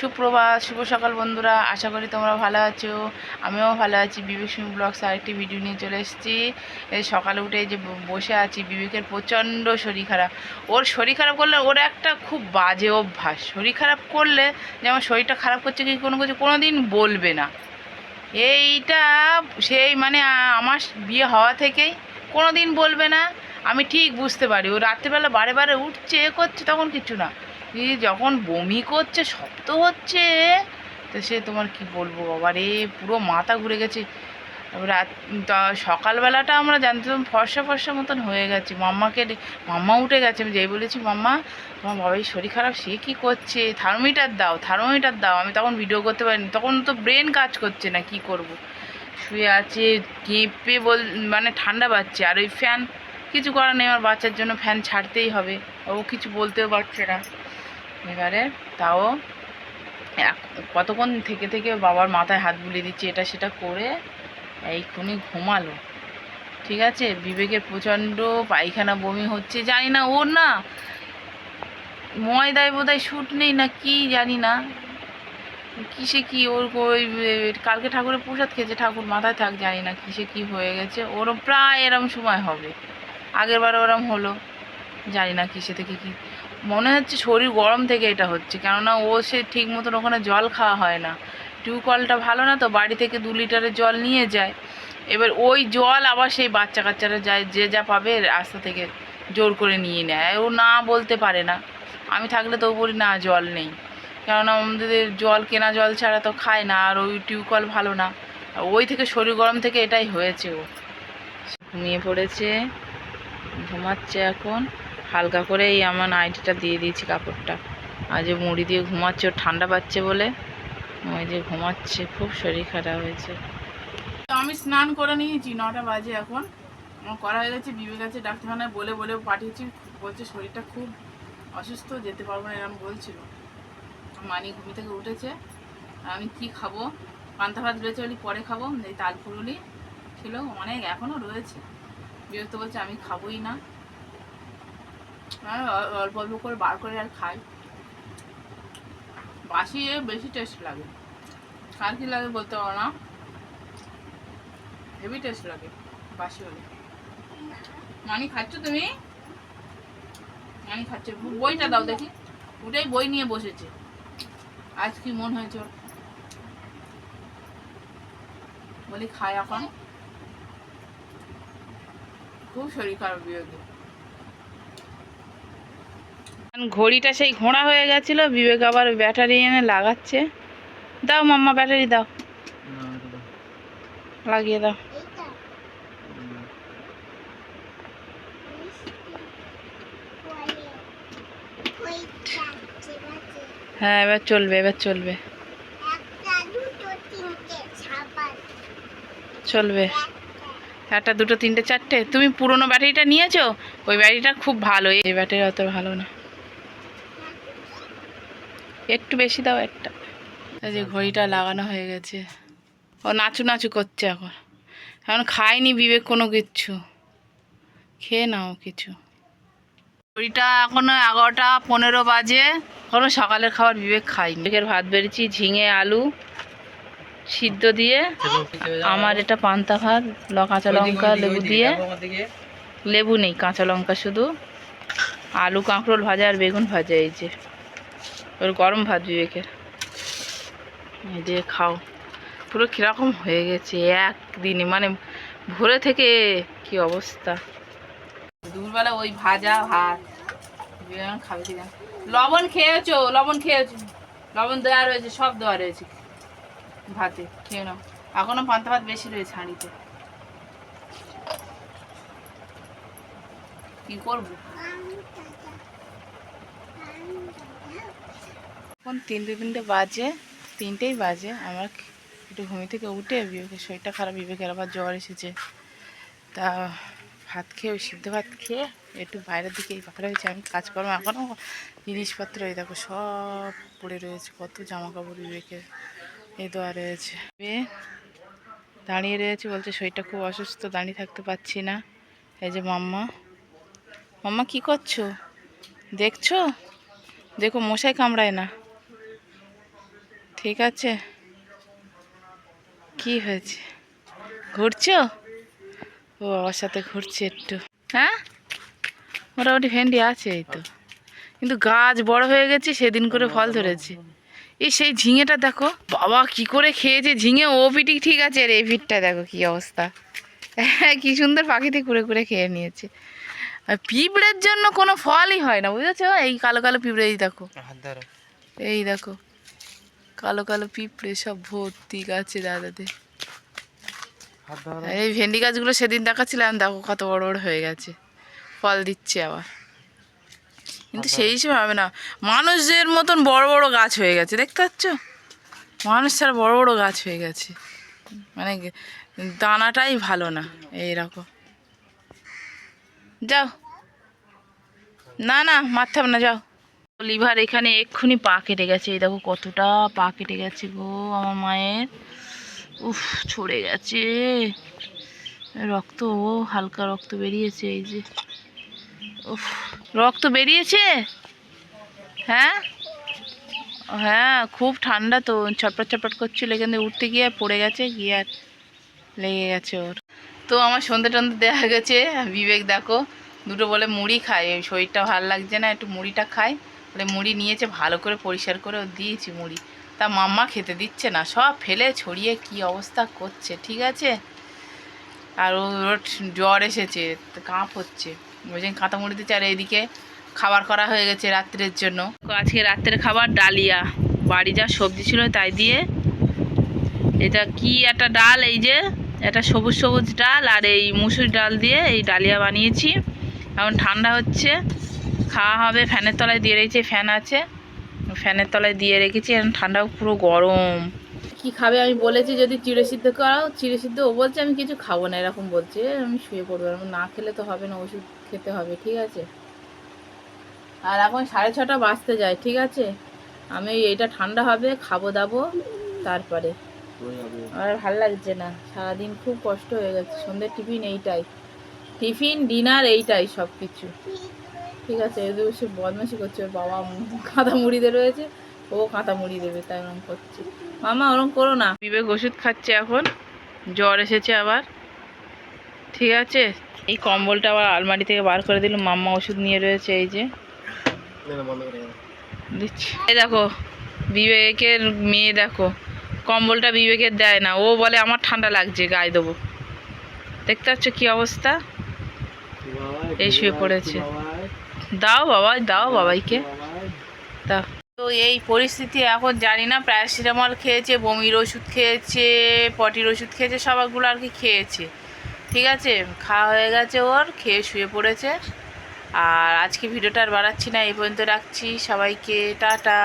সুপ্রভাত, শুভ সকাল বন্ধুরা। আশা করি তোমরা ভালো আছো। আমিও ভালো আছি। বিবেক সিং ব্লগস আরেকটি ভিডিও নিয়ে চলে এসেছি। সকালে উঠে যে বসে আছি, বিবেকের প্রচণ্ড শরীর খারাপ। ওর শরীর খারাপ করলে ওর একটা খুব বাজে অভ্যাস। শরীর খারাপ করলে যেমন শরীরটা খারাপ করছে কি কোনো কিছু কোনো দিন বলবে না। এইটা সেই মানে আমার বিয়ে হওয়া থেকেই কোনো দিন বলবে না। আমি ঠিক বুঝতে পারি। ও রাত্রিবেলা বারে বারে উঠছে এ করছে, তখন কিছু না। এই যখন বমি করছে শব্দ হচ্ছে, তো সে তোমার কি বলব বাবা রে, পুরো মাথা ঘুরে গেছে। রাত সকালবেলাটা আমরা জানতাম ফর্সা ফর্সা মতন হয়ে গেছে। মাম্মাকে মাম্মা উঠে গেছে, আমি যেই বলেছি, মাম্মা, তোমার বাবাই শরীর খারাপ, সে কি করছে? থার্মোমিটার দাও থার্মোমিটার দাও। আমি তখন ভিডিও করতে পারিনি, তখন তো ব্রেন কাজ করছে না, কি করব? শুয়ে আছে, কেঁপে বল মানে ঠান্ডা পাচ্ছে, আর ওই ফ্যান কিছু করার নেই, আমার বাচ্চার জন্য ফ্যান ছাড়তেই হবে। ও কিছু বলতেও পারছে না। এবারে তাও কতক্ষণ থেকে থেকে বাবার মাথায় হাত বুলিয়ে দিচ্ছে, এটা সেটা করে এইক্ষুনি ঘুমালো। ঠিক আছে? বিবেকের প্রচণ্ড পায়খানা বমি হচ্ছে, জানি না, ওর না ময়দায় বোধহয় শ্যুট নেই না কি জানি না। কিসে কি ওর ওই কালকে ঠাকুরের প্রসাদ খেয়েছে, ঠাকুর মাথায় থাক, জানি না কিসে কি হয়ে গেছে। ওরও প্রায় এরম সময় হবে। আগের বার ওরম হলো, জানি না কিসে থেকে কি মনে হচ্ছে শরীর গরম থেকে এটা হচ্ছে, কেননা ও সে ঠিক মতন ওখানে জল খাওয়া হয় না। টিউবকলটা ভালো না তো বাড়ি থেকে দু লিটারের জল নিয়ে যায়। এবার ওই জল আবার সেই বাচ্চা কাচ্চারা যায়, যে যা পাবে রাস্তা থেকে জোর করে নিয়ে নেয়। ও না বলতে পারে না। আমি থাকলে তো বলি, না, জল নেই। কেননা আমাদের জল, কেনা জল ছাড়া তো খায় না, আর ওই টিউবকল ভালো না। ওই থেকে শরীর গরম থেকে এটাই হয়েছে ও। ঘুমিয়ে পড়েছে, ঘুমাচ্ছে এখন। হালকা করে এই আমার নাইটিটা দিয়ে দিয়েছি কাপড়টা। আর যে মুড়ি দিয়ে ঘুমাচ্ছে ওর ঠান্ডা পাচ্ছে বলে, ওই যে ঘুমাচ্ছে, খুব শরীর খারাপ হয়েছে। তো আমি স্নান করে নিয়েছি, নটা বাজে এখন। আমার করা হয়ে গেছে বিবে আছে ডাক্তারখানায় বলে বলে পাঠিয়েছি, বলছে শরীরটা খুব অসুস্থ, যেতে পারব না এরকম বলছিল। মানি ঘুমি থেকে উঠেছে আমি কি খাব? পান্তা ভাত রয়েছে বলি, পরে খাব, এই তাল ছিল, অনেক এখনও রয়েছে। বিরক্ত বলছে, আমি খাবোই না। অল্প অল্প করে বার করে আর খাই। বাসি বেশি টেস্ট লাগে। লাগে বলতে পারো না? হেভি টেস্ট লাগে, বাসি হলে। মানি খাচ্ছ তুমি? বইটা দাও দেখি। ওটাই বই নিয়ে বসেছে। আজ কি মন হয়েছে বলি খাই এখন। খুব শরীর খারাপ বিবেকে ঘড়িটা সেই ঘোড়া হয়ে গেছিল, বিবেক আবার ব্যাটারি এনে লাগাচ্ছে। দাও মাম্মা, ব্যাটারি দাও। লাগিয়ে দাও। হ্যাঁ এবার চলবে এবার চলবে। চলবে। একটা, দুটো, তিনটে, চারটে। তুমি পুরনো ব্যাটারিটা নিয়েছো? ওই ব্যাটারিটা খুব ভালো, এই ব্যাটারি অত ভালো না। একটু বেশি দাও একটা। এই যে ঘড়িটা লাগানো হয়ে গেছে। ও নাচু নাচু করছে এখন। এখন খায়নি বিবেক কোনো কিচ্ছু। খেয়ে নাও কিছু। ঘড়িটা এখনও এগারোটা পনেরো বাজে। এখনও সকালের খাবার বিবেক খাইনি বিবেকের ভাত বেড়েছি ঝিঙে আলু সিদ্ধ দিয়ে। আমার এটা পান্তা ভাত কাঁচা লঙ্কা লেবু দিয়ে। লেবু নেই কাঁচা লঙ্কা শুধু। আলু কাঁকরোল ভাজা আর বেগুন ভাজা এই যে। ওর গরম ভাত বিবেকের। এই যে খাও। পুরো কীরকম হয়ে গেছে একদিনে মানে ভোরে থেকে কি অবস্থা? দুপুরবেলা ওই ভাজা ভাত। বিবেক খাবে লবণ খেয়েছো লবণ খেয়েছো। লবণ দেওয়া রয়েছে, সব দেওয়া রয়েছে। ভাতে, খেয়ে নাও। এখনও পান্তা ভাত বেশি রয়েছে হাঁড়িতে। কি করব? এখন তিনটে তিনটে বাজে, তিনটেই বাজে। আমার একটু ঘুমি থেকে উঠে বিবেকের শরীরটা খারাপ, বিবেকের আবার জ্বর এসেছে। তা ভাত খেয়ে ওই সিদ্ধ ভাত খেয়ে একটু বাইরের দিকে এই পাখা রয়েছে আমি কাজকর্ম এখনও জিনিসপত্র এই দেখো সব পড়ে রয়েছে, কত জামা কাপড় বিবেকের। এ দেওয়া রয়েছে। দাঁড়িয়ে রয়েছে বলছে শরীরটা খুব অসুস্থ, দাঁড়িয়ে থাকতে পারছি না। এই যে মাম্মা। মাম্মা কি করছ? দেখছ? দেখো মশাই কামড়ায় না। ঠিক আছে? কি হয়েছে? ঘুরছো? ও আমার সাথে ঘুরছে একটু। হ্যাঁ? মোটামুটি ভেন্ডি আছে এই তো। কিন্তু গাছ বড় হয়ে গেছে, সেদিন করে ফল ধরেছে। এই সেই ঝিঙেটা দেখো, বাবা কি করে খেয়েছে ঝিঙে, ও পিটি ঠিক আছে, আর এই পিঠটা দেখো কি অবস্থা। হ্যাঁ কি সুন্দর পাখিতে কুড়ে কুড়ে খেয়ে নিয়েছে। আর পিঁপড়ের জন্য কোনো ফলই হয় না বুঝেছ? এই কালো কালো পিঁপড়ে এই দেখো এই দেখো কালো কালো পিঁপড়ে সব ভর্তি গাছে দাদাদের এই ভেন্ডি গাছগুলো সেদিন দেখাচ্ছিলাম দেখো কত বড় বড় হয়ে গেছে। ফল দিচ্ছে আবার। কিন্তু সেই হিসেবে হবে না মানুষের মতন বড় বড় গাছ হয়ে গেছে দেখতে পাচ্ছ? মানুষ ছাড়া বড় বড় গাছ হয়ে গেছে। মানে দানাটাই ভালো না এইরকম। যাও। না না, মারতে হবে না, যাও। লিভার এখানে এক্ষুনি পা কেটে গেছে, এই দেখো কতটা পা কেটে গেছে গো আমার মায়ের। উফ, ছড়ে গেছে। রক্ত, ও হালকা রক্ত বেরিয়েছে, এই যে। উফ, রক্ত বেরিয়েছে? হ্যাঁ? হ্যাঁ খুব ঠান্ডা তো, ছটপট ছটপট করছিল থেকে উঠতে গিয়ে পড়ে গেছে, গিয়ে আর লেগে গেছে ওর। তো আমার সন্ধে টন্ধে দেওয়া গেছে। বিবেক দেখো, দুটো বলে মুড়ি খায়। ওই শরীরটা ভালো লাগছে না, একটু মুড়িটা খায়। বলে মুড়ি নিয়েছে, ভালো করে পরিষ্কার করে দিয়েছি মুড়ি। তা মাম্মা খেতে দিচ্ছে না, সব ফেলে ছড়িয়ে কি অবস্থা করছে, ঠিক আছে? আর ওর জ্বর এসেছে কাঁপ হচ্ছে ওই জন্য কাঁথা মুড়ি দিচ্ছে, আর এইদিকে খাবার করা হয়ে গেছে রাত্রের জন্য। আজকে রাত্রের খাবার ডালিয়া। বাড়ি যা সবজি ছিল তাই দিয়ে, এটা কি একটা ডাল এই যে? এটা সবুজ সবুজ ডাল আর এই মুসুর ডাল দিয়ে এই ডালিয়া বানিয়েছি। এখন ঠান্ডা হচ্ছে, খাওয়া হবে, ফ্যানের তলায় দিয়ে রেখেছি, ফ্যান আছে। ফ্যানের তলায় দিয়ে রেখেছি, এখন ঠান্ডা পুরো গরম। কি খাবে আমি বলেছি যদি চিড়ে সিদ্ধ করাও, চিড়ে সিদ্ধ ও বলছে, আমি কিছু খাব না, এরকম বলছে, আমি শুয়ে পড়ব না খেলে তো হবে না, ওষুধ খেতে হবে, ঠিক আছে? আর এখন সাড়ে ছটা বাজতে যায়, ঠিক আছে? আমি এইটা ঠান্ডা হবে, খাব দাবো, তারপরে। আমার ভালো লাগছে না। সারাদিন খুব কষ্ট হয়ে গেছে। সন্ধ্যের টিফিন এইটাই। টিফিন ডিনার এইটাই সব কিছু ঠিক আছে এদের সে বদমাসি করছে ওর বাবা। কাঁথা মুড়িতে রয়েছে। ও কাঁথা মুড়ি দেবে তাই ওরকম করছে। মামা ওরকম করো না। বিবেক ওষুধ খাচ্ছে এখন। জ্বর এসেছে আবার। ঠিক আছে এই কম্বলটা আবার আলমারি থেকে বার করে দিল। মাম্মা ওষুধ নিয়ে রয়েছে এই যে। দিচ্ছি। দেখো বিবেকের মেয়ে দেখো। কম্বলটা বিবেকের দেয় না। ও বলে, আমার ঠান্ডা লাগছে, গায়ে দেবো। দেখতে পাচ্ছ কি অবস্থা? এই শুয়ে পড়েছে। দাও বাবাই দাও বাবাইকে। দাও। তো এই পরিস্থিতি এখন জানি না, প্যারাসিটামল খেয়েছে, বমির ওষুধ খেয়েছে, পটির ওষুধ খেয়েছে সবগুলো আর কি খেয়েছে। ঠিক আছে? খাওয়া হয়ে গেছে ওর, খেয়ে শুয়ে পড়েছে। আর আজকে ভিডিওটা আর বাড়াচ্ছি না, এই পর্যন্ত রাখছি। সবাইকে, টাটা।